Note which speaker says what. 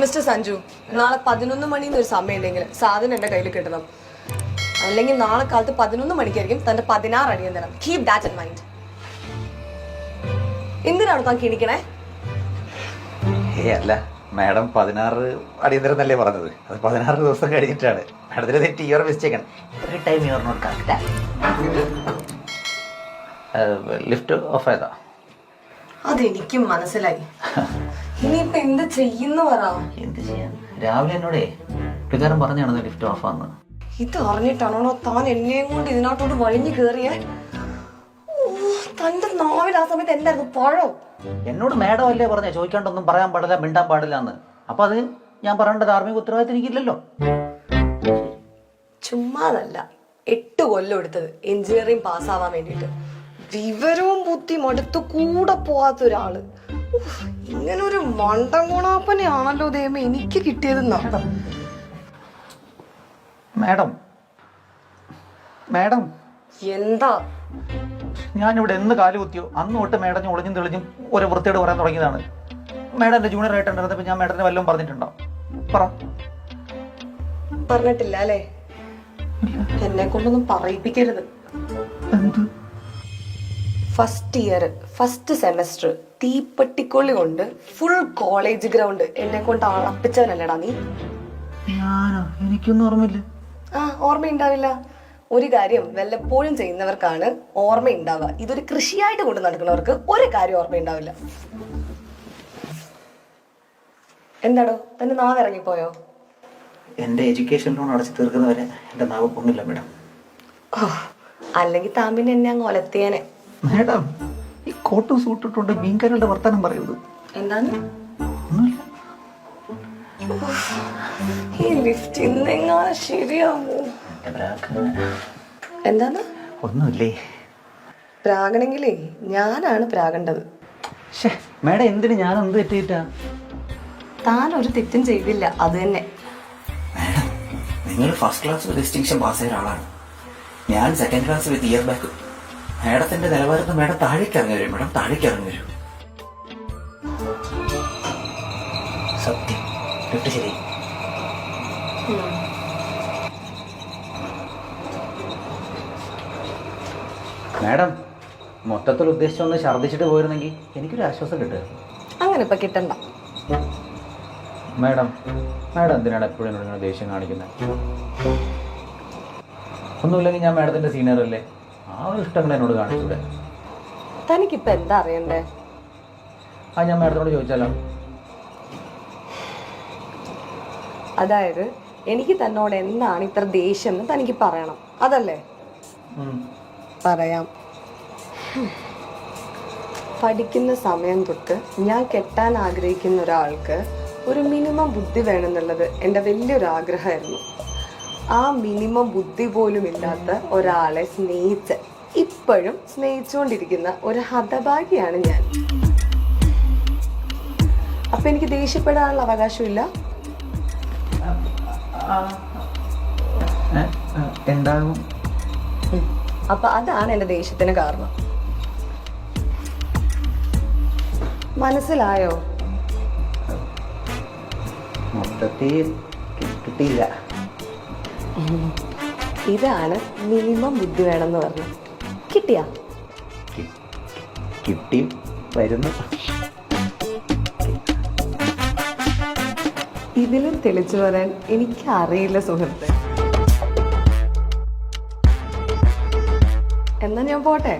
Speaker 1: Mister Sanju നാളെ പതിനൊന്ന് മണിന്ന് ഒരു സമയം ഉണ്ടെങ്കിൽ സാധനം എന്റെ കയ്യിൽ കിട്ടണം. അല്ലെങ്കിൽ നാളെ കാലത്ത് പതിനൊന്ന് മണിക്കായിരിക്കും തന്റെ പതിനാറ് അടിയന്തരം കീപ് ദാറ്റ് ഇൻ മൈൻഡ് എന്തിനാണ് താൻ കിണിക്കണേ
Speaker 2: ഏ അല്ല മാഡം പതിനാറ് അടിയന്തരം എന്നല്ലേ പറഞ്ഞത്. അത് പതിനാറ് ദിവസം കഴിഞ്ഞിട്ടാണ്. മാഡത്തിന് തെറ്റി യുവർ മിസ്റ്റേക്ക് ആണ് every time your not correct lift off ആയതാ.
Speaker 1: അതെനിക്കും മനസ്സിലായി. ഇനിയിപ്പൊ എന്ത് ചെയ്യുന്നു പറ?
Speaker 2: എന്ത് ചെയ്യാൻ രാവിലെ എന്നോടേ പുള്ളിക്കാരൻ പറഞ്ഞാണ് ലിഫ്റ്റ് ഓഫ് ആന്ന്
Speaker 1: ഇത് അറിഞ്ഞിട്ടാണോ താൻ എന്നെയും കൊണ്ട് ഇതിനകത്തോട്ട് വഴിഞ്ഞു കേറിയേ? തന്റെ നാവിൽ ആ സമയത്ത് എന്തായിരുന്നു പഴം?
Speaker 2: എന്നോട് മാഡം അല്ലേ പറഞ്ഞ? ചോദിക്കാണ്ടൊന്നും പറയാൻ പാടില്ല മിണ്ടാൻ പാടില്ല എന്ന് അപ്പൊ അത് ഞാൻ പറയേണ്ട ധാർമ്മിക ഉത്തരവാദിത്തം എനിക്കില്ലല്ലോ.
Speaker 1: ചുമ്മാതല്ല എട്ട് കൊല്ലം എടുത്തത് എഞ്ചിനീയറിംഗ് പാസ്സാവാൻ വേണ്ടിയിട്ട്. വിവരവും ബുദ്ധിയും അടുത്ത് കൂടെ പോവാത്ത ഒരാൾ ഇങ്ങനൊരു മണ്ടൻ ഗുണാപ്പനെയാണല്ലോ ദൈവം എനിക്ക് കിട്ടിയതെന്നാ
Speaker 2: മാഡം മാഡം.
Speaker 1: എന്താ?
Speaker 2: ഞാൻ ഇവിടെ എന്ന് കാലുകുത്തിയോ അന്ന് തൊട്ട് മേഡം ഒളിഞ്ഞും തെളിഞ്ഞും ഒരു വൃത്തിയോട് പറയാൻ തുടങ്ങിയതാണ്. മേഡം എന്റെ ജൂനിയർ ആയിട്ടുണ്ടായിരുന്നപ്പോൾ ഞാൻ മേഡത്തിന് വല്ലതും പറഞ്ഞിട്ടുണ്ടോ? പറ.
Speaker 1: പറഞ്ഞിട്ടില്ല അല്ലേ? എന്നെ കൊണ്ടൊന്നും പറയിപ്പിക്കരുത്.
Speaker 2: എന്ത്?
Speaker 1: ഫസ്റ്റ് ഇയർ ഫസ്റ്റ് സെമസ്റ്റർ തീപ്പട്ടിക്കൊള്ളി കൊണ്ട് ഫുൾ കോളേജ് ഗ്രൗണ്ട് എന്നെ കൊണ്ട് അളപ്പിച്ചവനല്ലടാ നീ.
Speaker 2: ഞാനോ? എനിക്കൊന്നും ഓർമ്മയില്ല.
Speaker 1: ആ ഓർമ്മയുണ്ടാവില്ല. ഒരു കാര്യം വല്ലപ്പോഴും ചെയ്യുന്നവർക്കാണ് ഓർമ്മയുണ്ടാവുക. ഇതൊരു കൃഷിയായിട്ട് കൊണ്ട് നടക്കുന്നവർക്ക് ഒരു കാര്യം ഓർമ്മയുണ്ടാവില്ല. എന്താടോ? തന്നെ നാവ് ഇറങ്ങിപ്പോയോ?
Speaker 2: എന്റെ എഡ്യൂക്കേഷൻ ലോൺ അടച്ചു തീർക്കുന്നവരെ എന്റെ നാവ് പൊങ്ങില്ല മേഡം.
Speaker 1: ഓ അല്ലെങ്കിൽ താമ്പിന് എന്നെ അങ്ങ് ഒലത്തിയേനെ.
Speaker 2: മേഡം ഈ കോട്ടും സൂട്ടിട്ടുണ്ട് മീൻകരുടെ വർത്തമാനം പറയുന്നത്.
Speaker 1: എന്താണ്?
Speaker 2: ഒന്നുമില്ല.
Speaker 1: ഈ ലിഫ്റ്റ് ഇന്നെങ്ങാനും ശരിയാവോ? എന്താണ്?
Speaker 2: ഒന്നുമില്ലേ.
Speaker 1: പ്രാഗണെങ്കിലേ ഞാനാണ് പ്രാഗേണ്ടത്.
Speaker 2: ഷേ മേഡം എന്തിന് ഞാൻ എന്ത് തെറ്റിയിട്ടാ?
Speaker 1: താൻ ഒരു തെറ്റും ചെയ്തില്ല അത് തന്നെ.
Speaker 2: നിങ്ങൾ ഫസ്റ്റ് ക്ലാസ് ഡിസ്റ്റിങ്ഷൻ പാസ് ചെയ്ത ആളാണ്. ഞാൻ second class with year back മാഡത്തിന്റെ നിലവാരത്തിൽ മേഡം താഴേക്ക് ഇറങ്ങി വരും. മേഡം താഴേക്ക് ഇറങ്ങി വരും. സത്യം. ലിഫ്റ്റ് ശരി. മാഡം മൊത്തത്തിൽ ഉദ്ദേശിച്ചൊന്ന് ഛർദ്ദിച്ചിട്ട് പോയിരുന്നെങ്കിൽ എനിക്കൊരു ആശ്വാസം കിട്ടുമായിരുന്നു
Speaker 1: അങ്ങനെ ഇപ്പൊ കിട്ടണ്ട.
Speaker 2: മേഡം മാഡം എന്തിനാണ് എപ്പോഴും എന്നോട് ഇങ്ങനെ ദേഷ്യം കാണിക്കുന്നത്? ഒന്നുമില്ലെങ്കിൽ ഞാൻ മാഡത്തിന്റെ സീനിയർ അല്ലേ? ആ ഇഷ്ടങ്ങൾ എന്നോട് കാണിച്ചൂടെ?
Speaker 1: തനിക്കിപ്പൊ എന്താ അറിയണ്ടേ?
Speaker 2: ആ ഞാൻ മാഡത്തിനോട് ചോദിച്ചാലോ?
Speaker 1: അതായത് എനിക്ക് തന്നോട് എന്താണ് ഇത്ര ദേഷ്യം എന്ന് തനിക്ക് പറയണം. അതല്ലേ? പറയാം. പഠിക്കുന്ന സമയം തൊട്ട് ഞാൻ കെട്ടാൻ ആഗ്രഹിക്കുന്ന ഒരാൾക്ക് ഒരു മിനിമം ബുദ്ധി വേണമെന്നുള്ളത് എന്റെ വലിയൊരു ആഗ്രഹമായിരുന്നു. ആ മിനിമം ബുദ്ധി പോലും ഇല്ലാത്ത ഒരാളെ സ്നേഹിച്ച് ഇപ്പോഴും സ്നേഹിച്ചുകൊണ്ടിരിക്കുന്ന ഒരു ഹതഭാഗ്യാണ് ഞാൻ. അപ്പൊ എനിക്ക് ദേഷ്യപ്പെടാനുള്ള അവകാശമില്ല?
Speaker 2: ഉണ്ടാകും.
Speaker 1: അപ്പൊ അതാണ് എന്റെ ദേഷ്യത്തിന് കാരണം. മനസ്സിലായോ?
Speaker 2: മൊത്തത്തിൽ കിട്ടിയില്ല
Speaker 1: ഇതാണ് മിനിമം ബുദ്ധി വേണമെന്ന് പറഞ്ഞു. കിട്ടിയാ?
Speaker 2: കിട്ടി വരുന്നു.
Speaker 1: ഇതിലും തെളിച്ചു പറയാൻ എനിക്ക് അറിയില്ല സുഹൃത്ത്. എന്നാ ഞാൻ പോട്ടെ?